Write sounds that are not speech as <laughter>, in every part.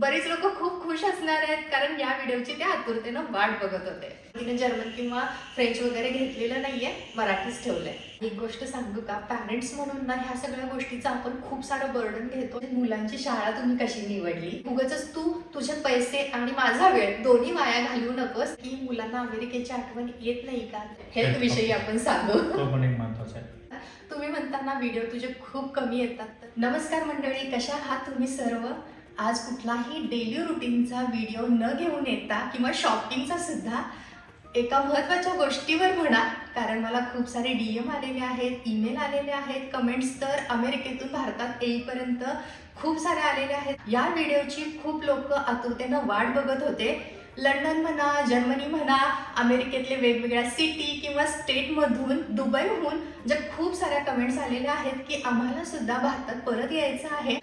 बरीच लोक खूप खुश असणार आहेत कारण या व्हिडिओची ते आतुरतेनं वाट बघत होते. तिने जर्मन किंवा फ्रेंच वगैरे घेतलेलं नाहीये मराठीच ठेवलंय. एक गोष्ट सांगू का? पॅरेंट्स म्हणून ना ह्या सगळ्या गोष्टीचं आपण खूप सारं बर्डन घेतो. मुलांची शाळा तुम्ही कशी निवडली? उगाच तू तुझे पैसे आणि माझा वेळ दोन्ही वाया घालवू नकोस की मुलांना अमेरिकेची आठवण येत नाही का? हेल्थ विषयी आपण सांगू. तुम्ही म्हणताना व्हिडिओ तुझे खूप कमी येतात. नमस्कार मंडळी कशा आहात तुम्ही सर्व? आज कुठलाही डेली रुटीनचा व्हिडिओ न घेऊन येता किंवा शॉपिंगचा सुद्धा एका महत्त्वाच्या गोष्टीवर म्हणा कारण मला खूप सारे डी एम आलेले आहेत ईमेल आलेले आहेत कमेंट्स तर अमेरिकेतून भारतात येईपर्यंत खूप सारे आलेले आहेत. या व्हिडिओची खूप लोक आतुरतेनं वाट बघत होते. लंडन म्हणा जर्मनी म्हणा अमेरिकेतले वेगवेगळ्या सिटी किंवा स्टेटमधून दुबईहून जे खूप साऱ्या कमेंट्स आलेल्या आहेत की आम्हाला सुद्धा भारतात परत यायचं आहे.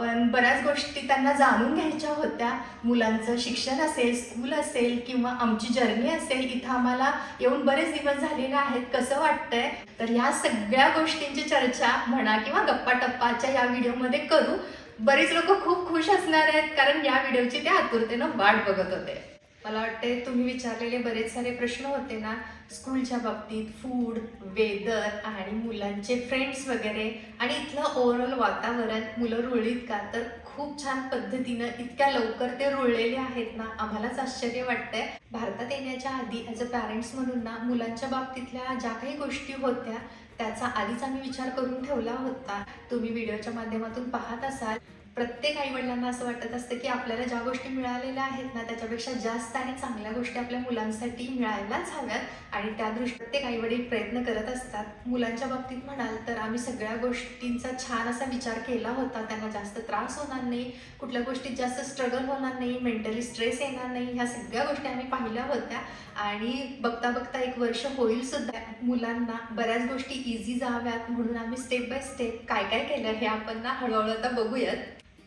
पण बऱ्याच गोष्टी त्यांना जाणून घ्यायच्या होत्या. मुलांचं शिक्षण असेल स्कूल असेल किंवा आमची जर्नी असेल इथं आम्हाला येऊन बरेच दिवस झालेले आहेत. कसं वाटतंय? तर ह्या सगळ्या गोष्टींची चर्चा म्हणा किंवा गप्पा टप्पाच्या या व्हिडिओमध्ये करू. बरेच लोक खूप खुश असणार आहेत कारण या व्हिडिओची ते आतुरतेनं वाट बघत होते. मला वाटते तुम्ही विचारलेले बरेच सारे प्रश्न होते ना. स्कूलच्या बाबतीत फूड वेदर आणि मुलांचे फ्रेंड्स वगैरे. आणि इथलं ओव्हरऑल वातावरण मुलं रुळलीत का? तर खूप छान पद्धतीनं इतक्या लवकर ते रुळलेले आहेत ना. आम्हालाच आश्चर्य वाटतंय. भारतात येण्याच्या आधी ॲज अ पॅरेंट्स म्हणून ना मुलांच्या बाबतीतल्या ज्या काही गोष्टी होत्या त्याचा आधीच आम्ही विचार करून ठेवला होता. तुम्ही व्हिडिओच्या माध्यमातून पाहत असाल. प्रत्येक आईवडिलांना असं वाटत असतं की आपल्याला ज्या गोष्टी मिळालेल्या आहेत ना त्याच्यापेक्षा जास्त आणि चांगल्या गोष्टी आपल्या मुलांसाठी मिळायलाच हव्यात. आणि त्या दृष्टी प्रत्येक आईवडील प्रयत्न करत असतात. मुलांच्या बाबतीत म्हणाल तर आम्ही सगळ्या गोष्टींचा छान असा विचार केला होता. त्यांना जास्त त्रास होणार नाही. कुठल्या गोष्टीत जास्त स्ट्रगल होणार नाही. मेंटली स्ट्रेस येणार नाही. ह्या सगळ्या गोष्टी आम्ही पाहिल्या होत्या. आणि बघता बघता एक वर्ष होईल सुद्धा मुलांना बऱ्याच गोष्टी इझी जाव्यात. म्हणून आम्ही स्टेप बाय स्टेप काय काय केलं हे आपण ना हळूहळू आता बघूयात.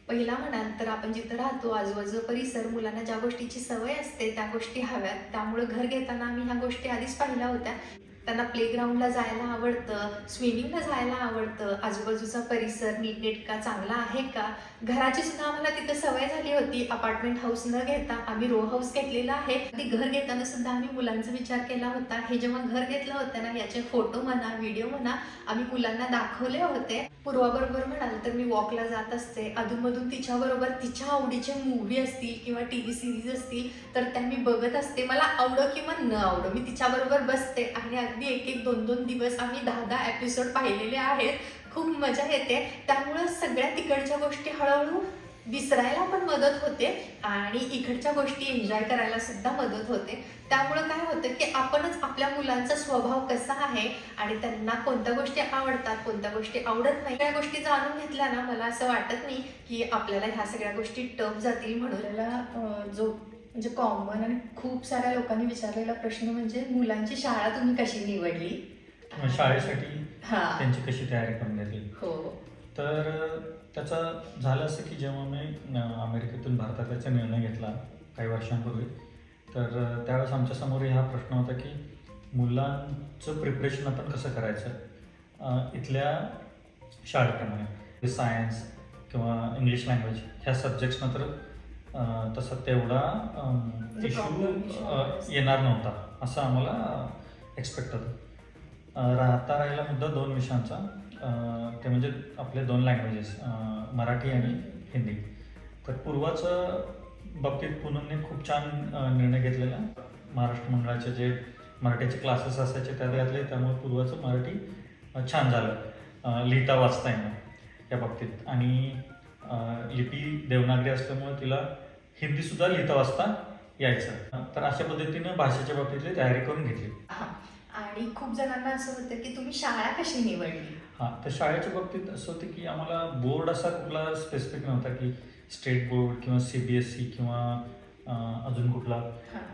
पहिला म्हणाल तर आपण जिथं राहतो आजूबाजू परिसर मुलांना ज्या गोष्टीची सवय असते त्या गोष्टी हव्यात. त्यामुळे घर घेताना आम्ही ह्या गोष्टी आधीच पाहिल्या होत्या. त्यांना प्लेग्राऊंडला जायला आवडतं स्विमिंगला जायला आवडतं. आजूबाजूचा परिसर नीटनेटका चांगला आहे का? घराची सुद्धा आम्हाला तिथं सवय झाली होती. अपार्टमेंट हाऊस न घेता आम्ही रो हाऊस घेतलेला आहे. ती घर घेताना सुद्धा आम्ही मुलांचा विचार केला होता. हे जेव्हा घर घेतलं होतं ना याचे फोटो म्हणा व्हिडिओ म्हणा आम्ही मुलांना दाखवले होते. पूर्वाबरोबर म्हणाल तर मी वॉकला जात असते. अधूनमधून तिच्याबरोबर तिच्या आवडीचे मूवी असतील किंवा टी व्ही सिरीज असतील तर त्या मी बघत असते. मला आवडो किंवा न आवडो मी तिच्याबरोबर बसते आणि अगदी एक एक दोन दोन दिवस आम्ही दहा दहा एपिसोड पाहिलेले आहेत. खूप मजा येते. त्यामुळं सगळ्या तिकडच्या गोष्टी हळूहळू विसरायला पण मदत होते आणि इकडच्या गोष्टी एन्जॉय करायला सुद्धा मदत होते. त्यामुळं काय होतं की आपणच आपल्या मुलांचा स्वभाव कसा आहे आणि त्यांना कोणत्या गोष्टी आवडतात कोणत्या गोष्टी आवडत नाही त्या गोष्टी जाणून घेतल्या ना मला असं वाटत नाही की आपल्याला ह्या सगळ्या गोष्टी टफ जातील म्हणून. जो म्हणजे कॉमन आणि खूप साऱ्या लोकांनी विचारलेला प्रश्न म्हणजे मुलांची शाळा तुम्ही कशी निवडली? शाळेसाठी हा. त्यांची कशी तयारी करून घेतली? हो. तर त्याचं झालं असं की जेव्हा मी अमेरिकेतून भारतात याचा निर्णय घेतला काही वर्षांपूर्वी तर त्यावेळेस आमच्यासमोर हा प्रश्न होता की मुलांचं प्रिपरेशन आपण कसं करायचं? इथल्या शाळेप्रमाणे सायन्स किंवा इंग्लिश लँग्वेज ह्या सब्जेक्ट्स मात्र अं, तसा तेवढा म्हणजे इश्यू problem येणार नव्हता असं आम्हाला एक्सपेक्ट होतं. राहता राहिला मुद्दा दोन विषयांचा. ते म्हणजे आपले दोन लँग्वेजेस मराठी आणि हिंदी. तर पूर्वाचं बाबतीत पुनमने खूप छान निर्णय घेतलेला. महाराष्ट्र मंडळाचे जे मराठीचे क्लासेस असायचे त्यात घातले त्यामुळे पूर्वाचं मराठी छान झालं. लिहिता वाचता येणं या बाबतीत. आणि लिपी देवनागरी असल्यामुळे तिला हिंदीसुद्धा लिहिता वाचता यायचं. तर अशा पद्धतीनं भाषेच्या बाबतीतली तयारी करून घेतली. आणि खूप जणांना असं होतं की तुम्ही शाळा कशी निवडली? हां. तर शाळेच्या बाबतीत असं होतं की आम्हाला बोर्ड असा कुठला स्पेसिफिक नव्हता की स्टेट बोर्ड किंवा सी बी एस सी किंवा अजून कुठला?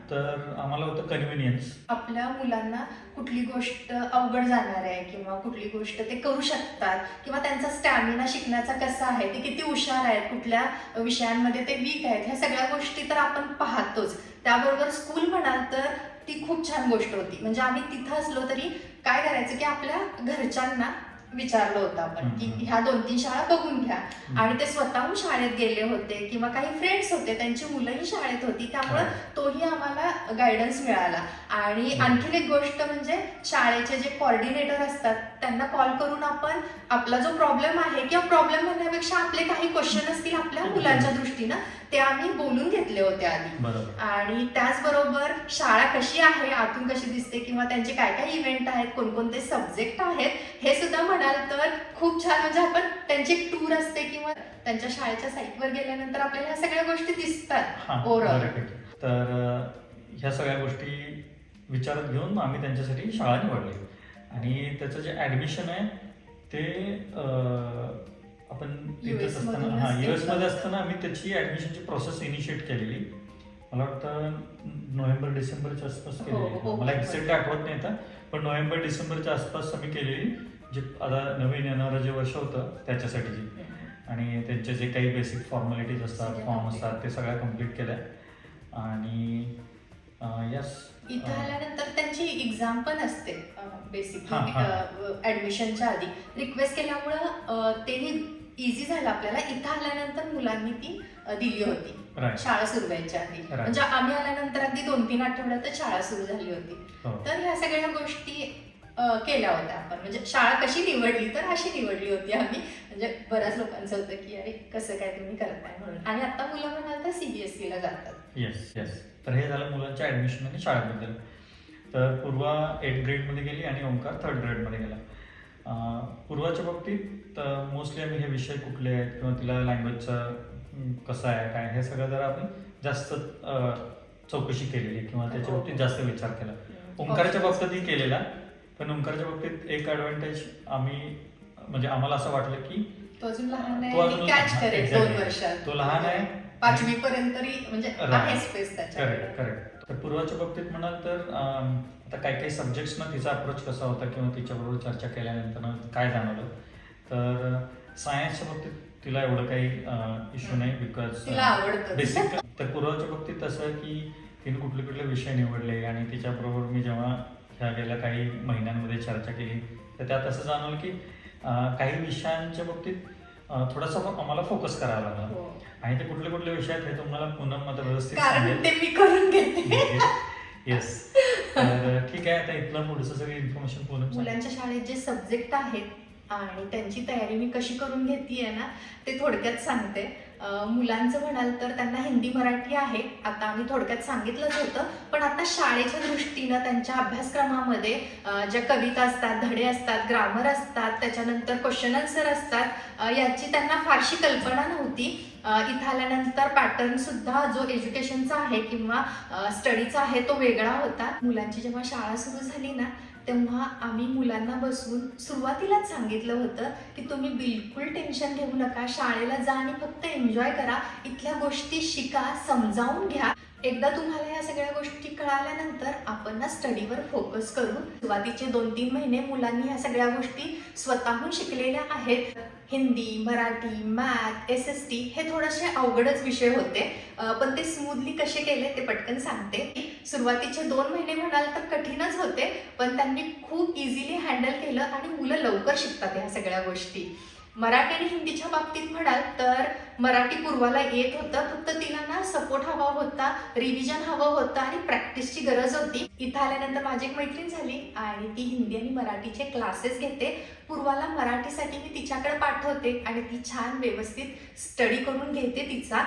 तर आम्हाला होतं कन्व्हिनियन्स आपल्या मुलांना कुठली गोष्ट अवघड जाणार आहे किंवा कुठली गोष्ट ते करू शकतात किंवा त्यांचा स्टॅमिना शिकण्याचा कसा आहे ते किती हुशार आहेत कुठल्या विषयांमध्ये ते वीक आहेत ह्या सगळ्या गोष्टी तर आपण पाहतोच. त्याबरोबर स्कूल म्हणाल तर ती खूप छान गोष्ट होती. म्हणजे आम्ही तिथं असलो तरी काय करायचं की आपल्या घरच्यांना विचारलं होतं आपण की. ह्या दोन तीन शाळा बघून घ्या. आणि ते स्वतःहून शाळेत गेले होते किंवा काही फ्रेंड्स होते त्यांची मुलंही शाळेत होती त्यामुळे तोही आम्हाला गायडन्स मिळाला आणि. आणखीन एक गोष्ट म्हणजे शाळेचे जे कॉर्डिनेटर असतात त्यांना कॉल करून आपण आपला जो प्रॉब्लेम आहे किंवा प्रॉब्लेम म्हणण्यापेक्षा आपले काही क्वेश्चन असतील आपल्या मुलांच्या दृष्टीनं ते आम्ही बोलून घेतले होते आधी. बरोबर. आणि त्याचबरोबर शाळा कशी आहे आतून कशी दिसते किंवा त्यांचे काय काय इव्हेंट आहेत कोणकोणते सब्जेक्ट आहेत हे सुद्धा म्हणाल तर खूप छान. म्हणजे आपण त्यांची एक टूर असते किंवा त्यांच्या शाळेच्या साईटवर गेल्यानंतर आपल्याला ह्या सगळ्या गोष्टी दिसतात हां. बऱ्यापैकी. तर ह्या सगळ्या गोष्टी विचारात घेऊन आम्ही त्यांच्यासाठी शाळा निवडली. आणि त्याचं जे ॲडमिशन आहे ते आपण तिथेच असताना हां घेतलं US मध्ये होतं. असताना आम्ही त्याची ॲडमिशनची प्रोसेस इनिशिएट केलेली मला वाटतं नोव्हेंबर डिसेंबरच्या आसपास हो, केलेली हो, मला हो. एक्झॅक्ट आठवत नाही आता पण नोव्हेंबर डिसेंबरच्या आसपास आम्ही केलेली जे आता नवीन येणारं जे वर्ष होतं त्याच्यासाठीची आणि त्यांचे जे काही बेसिक फॉर्मॅलिटीज असतात फॉर्म. असतात ते सगळ्या कंप्लीट केल्या आणि यस इथं आल्यानंतर त्यांची एक्झाम पण असते बेसिकली. ऍडमिशनच्या आधी. रिक्वेस्ट केल्यामुळं तेही इझी झालं आपल्याला. इथं आल्यानंतर मुलांनी ती दिली होती. शाळा सुरू व्हायच्या आधी. म्हणजे आम्ही आल्यानंतर अगदी दोन तीन आठवड्यातच शाळा सुरू झाली होती. हो. तर ह्या सगळ्या गोष्टी केल्या होत्या आपण. म्हणजे शाळा कशी निवडली तर अशी निवडली होती आम्ही. म्हणजे बऱ्याच लोकांचं होतं की अरे कसं काय तुम्ही करताय म्हणून. आणि आता मुलं म्हणाल तर सीबीएसई ला जातात. येस येस तर हे झालं मुलांच्या ॲडमिशन आणि शाळेबद्दल. तर पूर्वा एट ग्रेडमध्ये गेली आणि ओंकार थर्ड ग्रेडमध्ये गेला. पूर्वाच्या बाबतीत मोस्टली आम्ही हे विषय कुठले आहेत किंवा तिला लँग्वेजचं कसं आहे काय हे सगळं जरा आपण जास्त चौकशी केलेली किंवा त्याच्या. बाबतीत जास्त विचार केला. ओंकारच्या बाबतीतही केलेला पण ओंकारच्या बाबतीत एक ॲडव्हान्टेज आम्ही म्हणजे आम्हाला असं वाटलं की तो अजून लहान आहे तो लहान आहे पाचवी पर्यंत तरी म्हणजे Right. आहे स्पेस करेक्ट त्याच्याकडे करेक्ट तर पूर्वाच्या बाबतीत म्हणाल तर आता काही काही सब्जेक्ट्सना तिचा अप्रोच कसा होता किंवा तिच्याबरोबर चर्चा केल्यानंतर काय जाणवलं? तर सायन्सच्या बाबतीत तिला एवढं काही इश्यू नाही बिकॉज बेसिक तर पूर्वाच्या बाबतीत तसं की तिने कुठले कुठले विषय निवडले आणि तिच्याबरोबर मी जेव्हा ह्या गेल्या काही महिन्यांमध्ये चर्चा केली तर त्यात असं जाणवलं की काही विषयांच्या बाबतीत थोडासा आम्हाला फोकस करावा लागला हो. आणि ते कुठले कुठले विषय आहेत हे तुम्हाला पुन्हा माझं व्यवस्थित कारण ते मी करून घेते <laughs> येस ठीक आहे आता इथलं पुढचं सगळी इन्फॉर्मेशन पूर्ण. मुलांच्या शाळेत जे सब्जेक्ट आहेत आणि त्यांची तयारी मी कशी करून घेतली ना ते थोडक्यात सांगते. मुलांचं म्हणाल तर त्यांना हिंदी मराठी आहे. आता आम्ही थोडक्यात सांगितलंच होतं पण आता शाळेच्या दृष्टीनं त्यांच्या अभ्यासक्रमामध्ये ज्या कविता असतात धडे असतात ग्रामर असतात त्याच्यानंतर क्वेश्चन आन्सर असतात याची त्यांना फारशी कल्पना नव्हती. इथं आल्यानंतर पॅटर्नसुद्धा जो एज्युकेशनचा आहे किंवा स्टडीचा आहे तो वेगळा होता. मुलांची जेव्हा शाळा सुरू झाली ना तेव्हा आम्ही मुलांना बसून सुरुवातीलाच सांगितलं होतं की तुम्ही बिलकुल टेन्शन घेऊ नका शाळेला जा आणि फक्त एन्जॉय करा. इथल्या गोष्टी शिका समजावून घ्या. एकदा तुम्हाला या सगळ्या गोष्टी कळाल्यानंतर आपण ना स्टडीवर फोकस करू. सुरुवातीचे दोन तीन महिने मुलांनी या सगळ्या गोष्टी स्वतःहून शिकलेल्या आहेत. Hindi Marathi math S S T हे थोडेसे अवघडच विषय होते. पण ते स्मूथली कसे केले ते पटकन सांगते. सुरुवातीचे दोन महिने म्हणाल तर कठीणच होते पण त्यांनी खूप इझिली हँडल केलं आणि मुलं लवकर शिकतात ह्या सगळ्या गोष्टी. मराठी आणि हिंदीच्या बाबतीत म्हणाल तर मराठी पूर्वाला येत होतं फक्त तिला ना सपोर्ट हवा होता रिव्हिजन हवं होतं आणि प्रॅक्टिसची गरज होती. इथं आल्यानंतर माझी एक मैत्रीण झाली आणि ती हिंदी आणि मराठीचे क्लासेस घेते. पूर्वाला मराठीसाठी मी तिच्याकडे पाठवते आणि ती छान व्यवस्थित स्टडी करून घेते तिचा.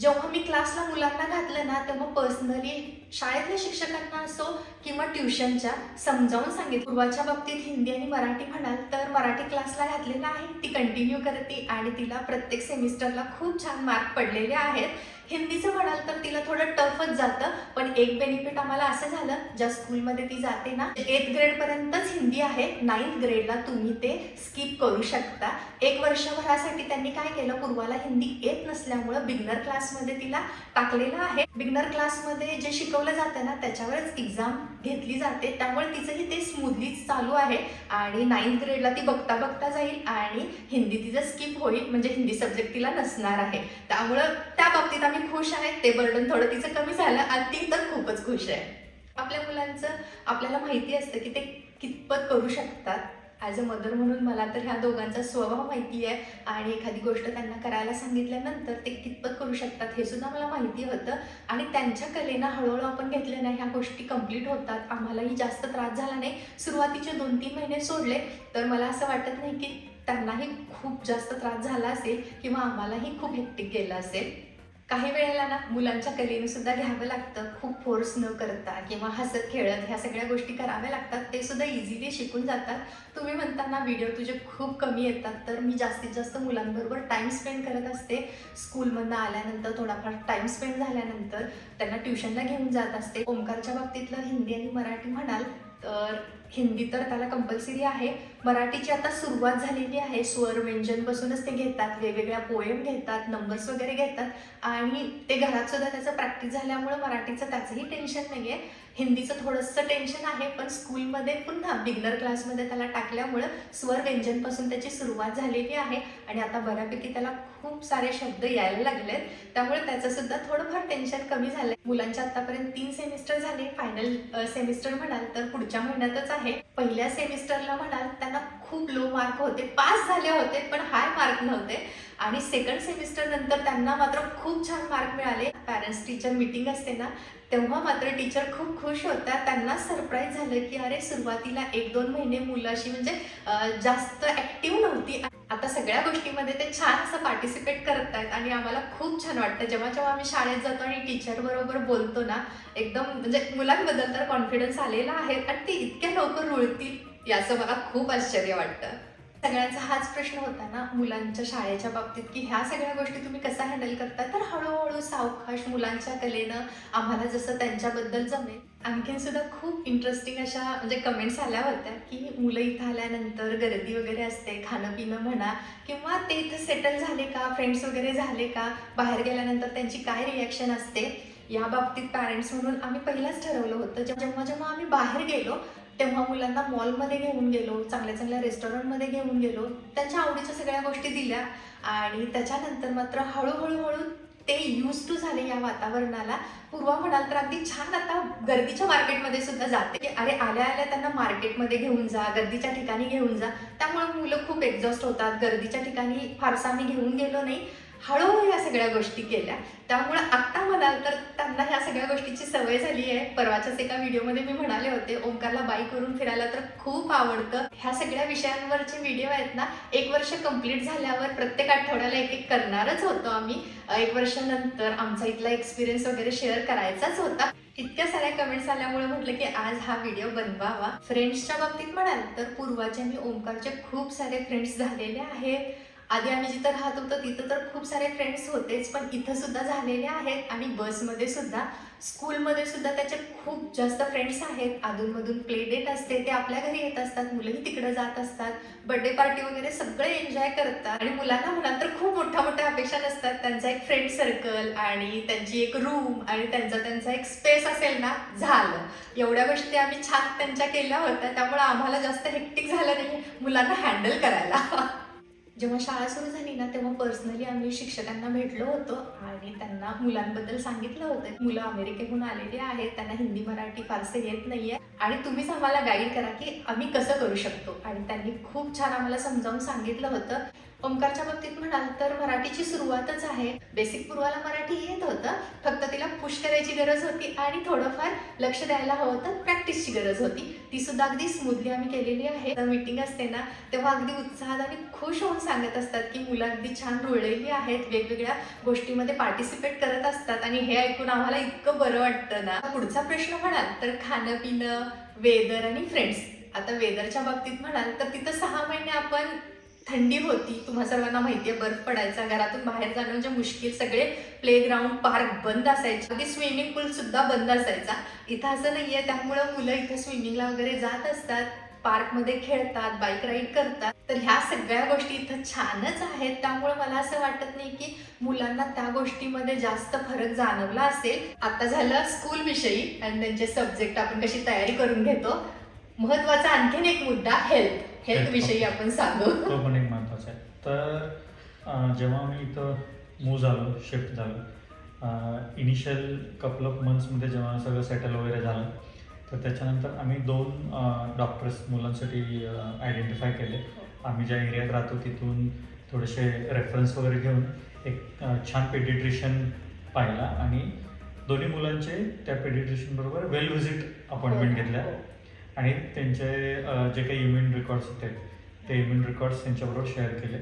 जेव्हा मी क्लासला मुलांना घातलं ना तेव्हा पर्सनली शाळेतल्या शिक्षकांना असो किंवा ट्युशनच्या समजावून सांगितलं. पूर्वाच्या बाबतीत हिंदी आणि मराठी म्हणाल तर मराठी क्लासला घातलेला आहे ती कंटिन्यू करते आणि तिला प्रत्येक सेमिस्टरला खूप छान मार्क पडलेले आहेत. हिंदीचं म्हणाल तर तिला थोडं टफच जातं पण एक बेनिफिट आम्हाला असं झालं ज्या स्कूलमध्ये ती जाते ना एथ ग्रेडपर्यंतच हिंदी आहे नाईन्थ ग्रेडला तुम्ही ते स्किप करू शकता. एक वर्षभरासाठी त्यांनी काय केलं पूर्वाला हिंदी येत नसल्यामुळं बिगनर क्लासमध्ये तिला टाकलेलं आहे. बिगनर क्लासमध्ये जे शिकवलं जातं ना त्याच्यावरच एक्झाम घेतली जाते. त्यामुळे तिचंही ते स्मूथलीच चालू आहे आणि नाईन्थ ग्रेडला ती बघता बघता जाईल आणि हिंदी तिचं स्किप होईल म्हणजे हिंदी सब्जेक्ट तिला नसणार आहे. त्यामुळं त्या बाबतीत आम्ही खुश आहे ते बर्डन थोडं तिचं कमी झालं आणि ती तर खूपच खुश आहे. आपल्या मुलांचं आपल्याला माहिती असतं की ते कितपत करू शकतात. ॲज अ मदर म्हणून मला तर ह्या दोघांचा स्वभाव माहिती आहे आणि एखादी गोष्ट त्यांना करायला सांगितल्यानंतर ते कितपत करू शकतात हे सुद्धा मला माहिती होतं. आणि त्यांच्या कलेनं हळूहळू आपण घेतलं नाही ह्या गोष्टी कंप्लीट होतात. आम्हालाही जास्त त्रास झाला नाही. सुरुवातीचे दोन तीन महिने सोडले. तर मला असं वाटत नाही की त्यांनाही खूप जास्त त्रास झाला असेल किंवा आम्हालाही खूप हेक्टिक गेलं असेल. काही वेळेला ना मुलांच्या कलेने सुद्धा घ्यावं लागतं. खूप फोर्स न करता किंवा हसत खेळत ह्या सगळ्या गोष्टी कराव्या लागतात. ते सुद्धा इझिली शिकून जातात. तुम्ही म्हणताना व्हिडिओ तुझे खूप कमी येतात. तर मी जास्तीत जास्त मुलांबरोबर टाईम स्पेंड करत असते. स्कूलमधनं आल्यानंतर थोडाफार टाईम स्पेंड झाल्यानंतर त्यांना ट्युशनला घेऊन जात असते. ओंकारच्या बाबतीतलं हिंदी आणि मराठी म्हणाल तर हिंदी तर त्याला कंपल्सरी आहे. मराठीची आता सुरुवात झालेली आहे. स्वर व्यंजनपासूनच ते घेतात. वेगवेगळ्या पोएम घेतात नंबर्स वगैरे घेतात. आणि ते घरात सुद्धा त्याचं प्रॅक्टिस झाल्यामुळं मराठीचं त्याचंही टेन्शन नाही आहे हिंदीचं थोडंसं टेन्शन आहे पण स्कूलमध्ये पुन्हा बिगनर क्लासमध्ये त्याला टाकल्यामुळं स्वर व्यंजनपासून त्याची सुरुवात झालेली आहे. आणि आता बऱ्यापैकी त्याला खूप सारे शब्द यायला लागलेत. त्यामुळे त्याचं सुद्धा थोडंफार टेन्शन कमी झालंय. मुलांच्या आतापर्यंत तीन सेमिस्टर झाले. फायनल सेमिस्टर म्हणाल तर पुढच्या महिन्यातच आहे. पहिल्या सेमिस्टरला म्हणाल त्यांना खूप लो मार्क होते पास झाले होते पण हाय मार्क नव्हते. आणि सेकंड सेमिस्टर नंतर त्यांना मात्र खूप छान मार्क मिळाले. पॅरेंट्स टीचर मीटिंग असते ना तेव्हा मात्र टीचर खूप खुश होत्या त्यांना सरप्राईज झालं की अरे सुरुवातीला एक दोन महिने मुलं अशी म्हणजे जास्त ऍक्टिव्ह नव्हती. आता सगळ्या गोष्टीमध्ये ते छान असं पार्टिसिपेट करत आहेत आणि आम्हाला खूप छान वाटतं. जेव्हा जेव्हा आम्ही शाळेत जातो आणि टीचर बरोबर बोलतो ना एकदम म्हणजे मुलांबद्दल तर कॉन्फिडन्स आलेला आहे आणि ते इतक्या लवकर रुळतील. याचं मला खूप आश्चर्य वाटतं. सगळ्यांचा हाच प्रश्न होता ना मुलांच्या शाळेच्या बाबतीत की ह्या सगळ्या गोष्टी तुम्ही कसा हँडल करता? तर हळूहळू सावकाश मुलांच्या कलेनं आम्हाला जसं त्यांच्याबद्दल जमेल आणखीन सुद्धा खूप इंटरेस्टिंग अशा म्हणजे कमेंट्स आल्या होत्या की मुलं इथं आल्यानंतर गर्दी वगैरे असते खाणं पिणं म्हणा किंवा ते इथं सेटल झाले का फ्रेंड्स वगैरे झाले का बाहेर गेल्यानंतर त्यांची काय रिॲक्शन असते या बाबतीत पॅरेंट्स म्हणून आम्ही पहिलाच ठरवलं होतं. जेव्हा जेव्हा जेव्हा आम्ही बाहेर गेलो तेव्हा मुलांना मॉलमध्ये घेऊन गेलो चांगल्या चांगल्या रेस्टॉरंटमध्ये घेऊन गेलो. त्यांच्या आवडीच्या सगळ्या गोष्टी दिल्या आणि त्याच्यानंतर मात्र हळूहळू हळू ते यूज टू झाले या वातावरणाला. पूर्वा म्हणाल तर अगदी छान आता गर्दीच्या मार्केटमध्ये सुद्धा जाते. की अरे आल्या आल्या त्यांना मार्केटमध्ये घेऊन जा गर्दीच्या ठिकाणी घेऊन जा. त्यामुळे मुलं खूप एक्झॉस्ट होतात. गर्दीच्या ठिकाणी फारसा आम्ही घेऊन गेलो नाही. हळूहळू या सगळ्या गोष्टी केल्या. त्यामुळे आत्ता म्हणाल तर त्यांना ह्या सगळ्या गोष्टीची सवय झाली आहे. परवाच्याच एका व्हिडिओमध्ये मी म्हणाले होते ओंकारला बाईक करून फिरायला तर खूप आवडतं. ह्या सगळ्या विषयांवरचे व्हिडिओ आहेत ना एक वर्ष कंप्लीट झाल्यावर प्रत्येक आठवड्याला एक एक करणारच होतो आम्ही. एक वर्षानंतर आमचा इथला एक्सपिरियन्स वगैरे शेअर करायचाच होता. इतक्या साऱ्या कमेंट्स आल्यामुळे म्हटलं की आज हा व्हिडिओ बनवावा. फ्रेंड्सच्या बाबतीत म्हणाल तर पूर्वाचे मी ओंकारचे खूप सारे फ्रेंड्स झालेले आहेत. आधी आम्ही जिथं राहत होतो तिथं तर खूप सारे फ्रेंड्स होतेच पण इथं सुद्धा झालेले आहेत. आणि बसमध्ये सुद्धा स्कूलमध्ये सुद्धा त्याचे खूप जास्त फ्रेंड्स आहेत. अधूनमधून प्ले डेट असते ते आपल्या घरी येत असतात मुलंही तिकडे जात असतात बर्थडे पार्टी वगैरे सगळे एन्जॉय करतात. आणि मुलांना म्हणाल तर खूप मोठ्या मोठ्या अपेक्षा नसतात. त्यांचा एक फ्रेंड सर्कल आणि त्यांची एक रूम आणि त्यांचा त्यांचा एक स्पेस असेल ना झालं. एवढ्या गोष्टी आम्ही छान त्यांच्या केल्या होत्या त्यामुळे आम्हाला जास्त हेक्टिक झालं नाही. मुलांना हँडल करायला. जेव्हा शाळा सुरू झाली ना तेव्हा पर्सनली आम्ही शिक्षकांना भेटलो होतो आणि त्यांना मुलांबद्दल सांगितलं होतं. मुलं अमेरिकेहून आलेली आहेत त्यांना हिंदी मराठी फारसे येत नाहीये. आणि तुम्हीच आम्हाला गाईड करा की आम्ही कसं करू शकतो. आणि त्यांनी खूप छान आम्हाला समजावून सांगितलं होतं. ओंकारच्या बाबतीत म्हणाल तर मराठीची सुरुवातच आहे. बेसिक पूर्वाला मराठी येत होतं. फक्त तिला पुश करायची गरज होती आणि थोडंफार लक्ष द्यायला हवं होतं प्रॅक्टिसची गरज होती. ती सुद्धा अगदी स्मूथली आम्ही केलेली आहे. मीटिंग असते ना तेव्हा अगदी उत्साहात आणि खुश होऊन सांगत असतात की मुलं अगदी छान रुळलेली आहेत वेगवेगळ्या गोष्टीमध्ये पार्टिसिपेट करत असतात आणि हे ऐकून आम्हाला इतकं बरं वाटतं ना. पुढचा प्रश्न म्हणाल तर खाणं पिणं वेदर आणि फ्रेंड्स आता वेदरच्या बाबतीत म्हणाल तर तिथं सहा महिने आपण थंडी होती तुम्हा सर्वांना माहितीये बर्फ पडायचा घरातून बाहेर जाणं म्हणजे मुश्किल. सगळे प्लेग्राऊंड पार्क बंद असायचे. अगदी स्विमिंग पूल सुद्धा बंद असायचा. इथं असं नाहीये त्यामुळं मुलं इथं स्विमिंगला वगैरे जात असतात. पार्कमध्ये खेळतात बाईक राईड करतात. तर ह्या सगळ्या गोष्टी इथं छानच आहेत. त्यामुळे मला असं वाटत नाही की मुलांना त्या गोष्टीमध्ये जास्त फरक जाणवला असेल. आता झालं स्कूल विषयी आणि त्यांचे सब्जेक्ट आपण कशी तयारी करून घेतो. महत्त्वाचा आणखीन एक मुद्दा हेल्थ हेल्थ. विषयी आपण सांगू. <laughs> तो पण एक महत्त्वाचा आहे. तर जेव्हा मी इथं मूव झालो शिफ्ट झालो इनिशियल कपल ऑफ मंथ्समध्ये जेव्हा सगळं सेटल वगैरे झालं तर त्याच्यानंतर आम्ही दोन डॉक्टर्स मुलांसाठी आयडेंटिफाय केले. आम्ही ज्या एरियात राहतो तिथून थोडेसे रेफरन्स वगैरे घेऊन एक छान पेडिट्रिशियन पाहिला आणि दोन्ही मुलांचे त्या पेडिट्रिशियन बरोबर वेल व्हिजिट अपॉइंटमेंट घेतल्या. आणि त्यांचे जे काही इम्युन रेकॉर्ड्स होते ते इम्युन रेकॉर्ड्स त्यांच्याबरोबर शेअर केले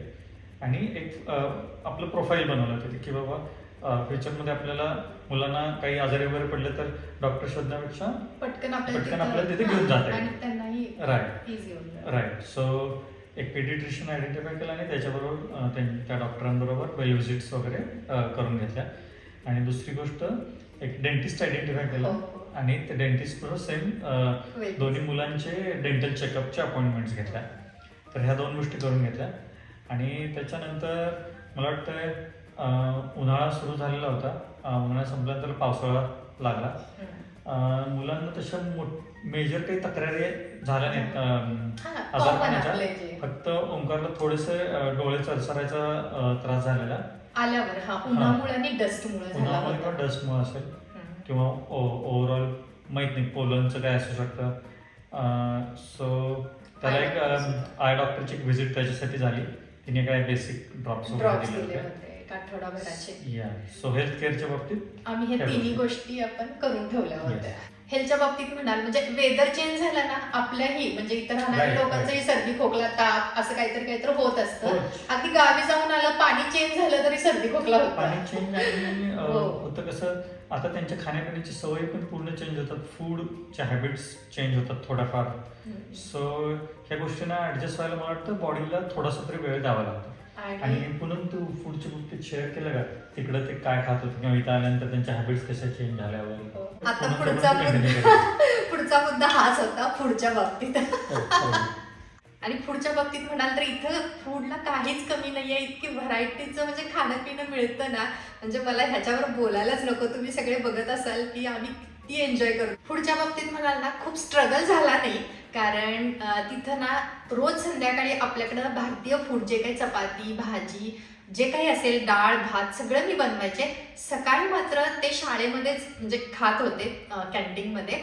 आणि एक आपलं प्रोफाईल बनवलं होतं की बाबा फ्युचरमध्ये आपल्याला मुलांना काही आजारी वगैरे पडले तर डॉक्टर शोधण्यापेक्षा पटकन आपल्याला पटकन आपल्याला तिथे घेऊन जाता येईल. राईट. राईट सो एक पेडिट्रिशियन आयडेंटिफाय केलं आणि त्याच्याबरोबर त्यां- डॉक्टरांबरोबर वेल व्हिजिट्स वगैरे करून घेतल्या आणि दुसरी गोष्ट एक डेंटिस्ट आयडेंटिफाय केला. आणि ते डेंटिस्ट बरोबर सेम दोन्ही मुलांचे डेंटल चेकअपचे अपॉइंटमेंट्स घेतल्या. तर ह्या दोन गोष्टी करून घेतल्या. आणि त्याच्यानंतर मला वाटतं उन्हाळा सुरू झालेला होता. उन्हाळा संपल्यानंतर पावसाळा लागला. मुलांना तशा मेजर काही तक्रारी झाल्या नाहीत. आजारपणाच्या फक्त ओंकारला थोडेसे डोळे चरचरायचा अं, त्रास झालेला. आल्यावर हा उन्हामुळे आणि डस्टमुळे डस्टमुळे असेल. किंवा ओव्हरऑल माहीत नाही पोलनचं काय असू शकतं सो त्याला एक. आय डॉक्टरची एक व्हिजिट त्याच्यासाठी झाली तिने काय बेसिक ड्रॉप्स दिले दिले होते एक आठवडाभराचे होते या सो हेल्थ केअरच्या बाबतीत आम्ही हे तिन्ही गोष्टी. आपण करून ठेवल्या होत्या. हेल्थच्या बाबतीत म्हणाल म्हणजे वेदर चेंज झाला ना आपल्याही म्हणजे इतर राहणाऱ्या लोकांचंही सर्दी खोकला ताप असं काहीतरी काहीतरी होत असतं. अगदी गावी जाऊन आलं पाणी चेंज झालं तरी सर्दी खोकला होता. पाणी चेंज हो. होतं कसं आता त्यांच्या खाण्यापिण्याची सवयी पण पूर्ण चेंज होतात. फूडच्या हॅबिट्स चेंज होतात थोड्याफार. सो ह्या गोष्टींना ऍडजस्ट व्हायला मला वाटतं बॉडीला थोडासा तरी वेळ द्यावा लागतो. आणि आणि पुन्हा तू फूडच्या बाबतीत शेअर केलं का? तिकडं ते काय खात होते किंवा इथं आल्यानंतर त्यांच्या हॅबिट्स कशा चेंज झाल्या वगैरे हो. आता पुढचा मुद्दा. <laughs> पुढचा मुद्दा हाच होता पुढच्या बाबतीत हो. आणि पुढच्या बाबतीत म्हणाल तर इथं फूडला काहीच कमी नाहीये इतकी व्हरायटीचं म्हणजे खाणं पिणं मिळतं ना म्हणजे मला ह्याच्यावर बोलायलाच नको तुम्ही सगळे बघत असाल की आम्ही किती एन्जॉय करतो पुढच्या बाबतीत म्हणाल ना खूप स्ट्रगल झाला नाही कारण तिथं ना रोज संध्याकाळी आपल्याकडं भारतीय फूड जे काही चपाती भाजी जे काही असेल डाळ भात सगळं मी बनवायचे. सकाळी मात्र ते शाळेमध्येच म्हणजे खात होते कॅन्टीनमध्ये.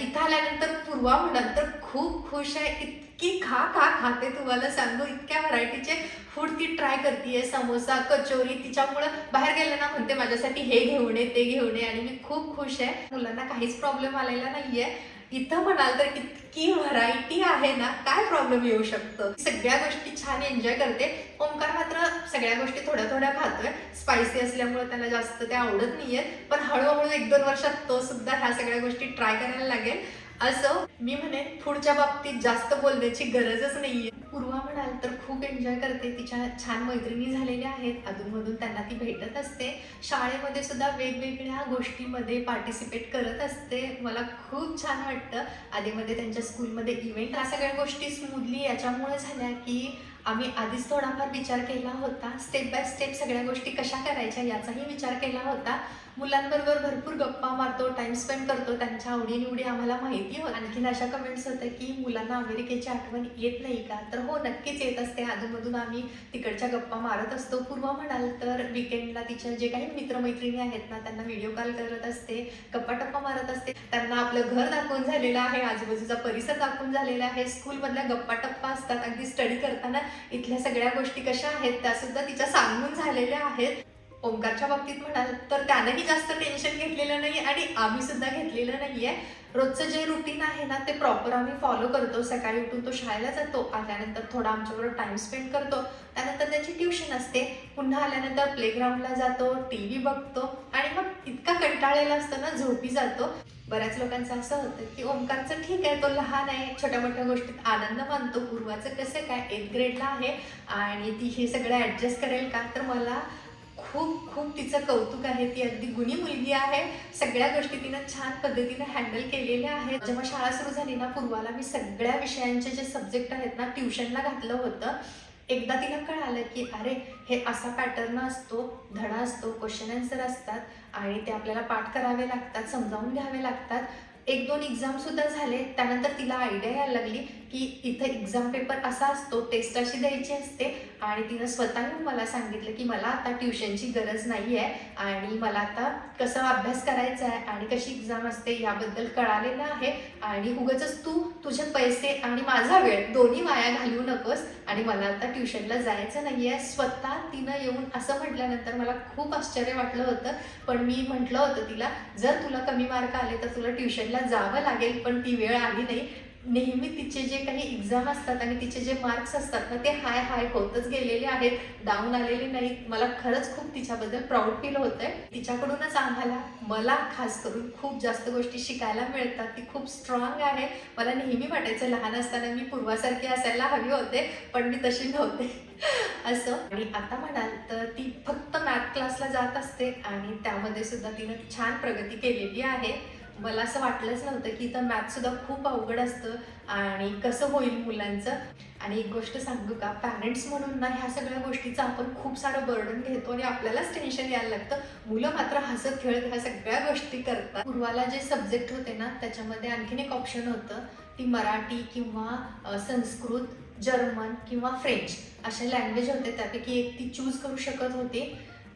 इथं आल्यानंतर पूर्वा म्हणाल तर खूप खुश आहे. इतकी खा खा खाते तुम्हाला सांगू. इतक्या व्हरायटीचे फूड ती ट्राय करते समोसा कचोरी तिच्यामुळं बाहेर गेलं ना म्हणते माझ्यासाठी हे घेऊन ये ते घेऊन ये. आणि मी खूप खुश आहे. मुलांना काहीच प्रॉब्लेम आलेला नाहीये. इथं म्हणाल तर इतकी व्हरायटी आहे ना काय प्रॉब्लेम येऊ शकतो? सगळ्या गोष्टी छान एन्जॉय करते. ओंकार मात्र सगळ्या गोष्टी थोड्या थोड्या खातोय. स्पायसी असल्यामुळे त्याला जास्त ते आवडत नाहीये. पण हळूहळू एक दोन वर्षात तो सुद्धा ह्या सगळ्या गोष्टी ट्राय करायला लागेल. असं मी म्हणेन पुढच्या बाबतीत जास्त बोलण्याची गरजच नाहीये. पूर्वा म्हणाल तर खूप एन्जॉय करते. तिच्या छान मैत्रिणी झालेल्या आहेत. अधूनमधून त्यांना ती भेटत असते. शाळेमध्ये सुद्धा वेगवेगळ्या गोष्टीमध्ये पार्टिसिपेट करत असते. मला खूप छान वाटतं. आधीमध्ये त्यांच्या स्कूलमध्ये इव्हेंट या सगळ्या गोष्टी स्मूथली याच्यामुळे झाल्या की आम्ही आधीच थोडाफार विचार केला होता. स्टेप बाय स्टेप सगळ्या गोष्टी कशा करायच्या याचाही विचार केला होता. मुलांबरोबर भरपूर गप्पा मारतो टाइम स्पेंड करतो त्यांच्या आवडीनिवडी आम्हाला माहिती होत. आणखीन अशा कमेंट्स होत्या की मुलांना अमेरिकेची आठवण येत नाही का? तर हो नक्कीच येत असते. अधूनमधून आम्ही तिकडच्या गप्पा मारत असतो. पूर्व म्हणाल तर विकेंडला तिच्या जे काही मित्रमैत्रिणी आहेत ना त्यांना व्हिडिओ कॉल करत असते गप्पा टप्पा मारत असते. त्यांना आपलं घर दाखवून झालेलं आहे आजूबाजूचा परिसर दाखवून झालेला आहे. स्कूलमधल्या गप्पा टप्पा असतात. अगदी स्टडी करताना इथल्या सगळ्या गोष्टी कशा आहेत त्यासुद्धा तिच्या सांगून झालेल्या आहेत. ओंकारच्या बाबतीत म्हणाल तर त्यानंही जास्त टेन्शन घेतलेलं नाही आणि आम्ही सुद्धा घेतलेलं नाही आहे रोजचं जे रुटीन आहे ना ते प्रॉपर आम्ही फॉलो करतो. सकाळी उठून तो शाळेला जातो आल्यानंतर थोडा आमच्याबरोबर टाइम स्पेंड करतो. त्यानंतर त्याची ट्युशन असते. पुन्हा आल्यानंतर प्लेग्राऊंडला जातो टी व्ही बघतो आणि मग इतका कंटाळलेला असतो ना झोपी जातो. बऱ्याच लोकांचं असं होतं की ओंकारचं ठीक आहे तो लहान आहे. छोट्या मोठ्या गोष्टीत आनंद मानतो. पूर्वाचं कसं काय एथ ग्रेडला आहे आणि ती हे सगळं ॲडजस्ट करेल का? तर मला खूप खूप तिचं कौतुक आहे. ती अगदी गुणी मुलगी आहे. सगळ्या गोष्टी तिनं छान पद्धतीने हँडल केलेल्या आहेत. जेव्हा शाळा सुरू झाली ना पूर्वाला मी सगळ्या विषयांचे जे सब्जेक्ट आहेत ना ट्युशनला घातलं होतं. एकदा तिला कळालं की अरे हे असा पॅटर्न असतो धडा असतो क्वेश्चन आन्सर असतात आणि ते आपल्याला पाठ करावे लागतात समजावून घ्यावे लागतात. एक दोन एक्झाम सुद्धा झाले. त्यानंतर तिला आयडिया यायला लागली. की इथं एक्झाम पेपर असा असतो टेस्ट अशी द्यायची असते आणि तिनं स्वतः येऊन मला सांगितलं की मला आता ट्युशनची गरज नाही आहे आणि मला आता कसा अभ्यास करायचा आहे आणि कशी एक्झाम असते याबद्दल कळालेलं आहे आणि उगाचच तू तुझे पैसे आणि माझा वेळ दोन्ही वाया घालवू नकोस आणि मला आता ट्युशनला जायचं नाही आहे स्वतः तिनं येऊन असं म्हटल्यानंतर मला खूप आश्चर्य वाटलं होतं. पण मी म्हटलं होतं तिला जर तुला कमी मार्क आले तर तुला ट्युशनला जावं लागेल पण ती वेळ आली नाही. नेहमी तिचे जे काही एक्झाम असतात आणि तिचे जे मार्क्स असतात ना ते हाय हाय होतच गेलेले आहेत. डाऊन आलेले नाहीत. मला खरंच खूप तिच्याबद्दल प्राऊड फील होत आहे तिच्याकडूनच आम्हाला मला खास करून खूप जास्त गोष्टी शिकायला मिळतात. ती खूप स्ट्रॉंग आहे. मला नेहमी वाटायचं लहान असताना मी पूर्वासारखी असायला हवी होते पण मी तशी नव्हते. <laughs> असं. आणि आता म्हणाल तर ती फक्त मॅथ क्लासला जात असते आणि त्यामध्ये सुद्धा तिनं छान प्रगती केलेली आहे. मला असं वाटलंच नव्हतं की इथं मॅथ सुद्धा खूप अवघड असतं आणि कसं होईल मुलांचं. आणि एक गोष्ट सांगू का? पॅरेंट्स म्हणून ना ह्या सगळ्या गोष्टीचं आपण खूप सारं बर्डन घेतो आणि आपल्यालाच टेन्शन यायला लागतं. मुलं मात्र हसत खेळत ह्या सगळ्या गोष्टी करतात. पूर्वाला जे सब्जेक्ट होते ना त्याच्यामध्ये आणखीन एक ऑप्शन होतं ती मराठी किंवा संस्कृत जर्मन किंवा फ्रेंच असे लँग्वेज होते. त्यापैकी एक ती चूज करू शकत होती.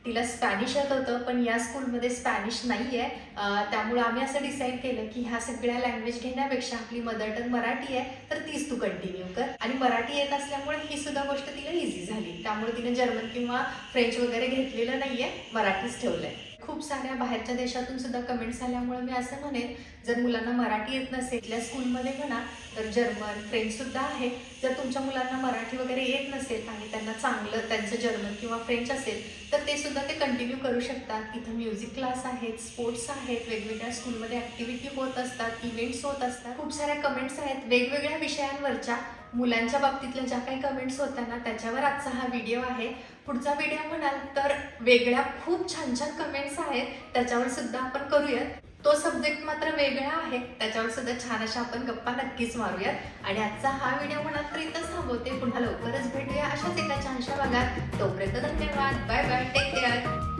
तिला स्पॅनिश येत होतं पण या स्कूलमध्ये स्पॅनिश नाही आहे त्यामुळे आम्ही असं डिसाईड केलं की ह्या सगळ्या लँग्वेज घेण्यापेक्षा आपली मदर टंग मराठी आहे तर तीच तू कंटिन्यू कर. आणि मराठी येत असल्यामुळे ही सुद्धा गोष्ट तिला इझी झाली. त्यामुळे तिने जर्मन किंवा फ्रेंच वगैरे घेतलेलं नाही आहे मराठीच ठेवलं आहे खूप साऱ्या बाहेरच्या देशातून सुद्धा कमेंट्स आल्यामुळे मी असं म्हणेन जर मुलांना मराठी येत नसेल इथल्या स्कूलमध्ये म्हणा तर जर्मन फ्रेंचसुद्धा आहे जर तुमच्या मुलांना मराठी वगैरे येत नसेल आणि त्यांना चांगलं त्यांचं जर्मन किंवा फ्रेंच असेल तर ते सुद्धा ते कंटिन्यू करू शकतात. इथं म्युझिक क्लास आहेत स्पोर्ट्स आहेत वेगवेगळ्या स्कूलमध्ये ॲक्टिव्हिटी होत असतात इव्हेंट्स होत असतात. खूप साऱ्या कमेंट्स आहेत वेगवेगळ्या विषयांवरच्या. मुलांच्या बाबतीतल्या ज्या काही कमेंट्स होत्या ना त्याच्यावर आजचा हा व्हिडिओ आहे. पुढचा व्हिडिओ म्हणाल तर वेगळ्या खूप छान छान कमेंट्स आहेत. त्याच्यावर सुद्धा आपण करूयात. तो सब्जेक्ट मात्र वेगळा आहे. त्याच्यावर सुद्धा छान अशा आपण गप्पा नक्कीच मारूयात. आणि आजचा हा व्हिडिओ म्हणाल तर इथंच थांबवते. पुन्हा लवकरच भेटूया अशाच एका छानशा भागात. तोपर्यंत धन्यवाद. Bye bye take care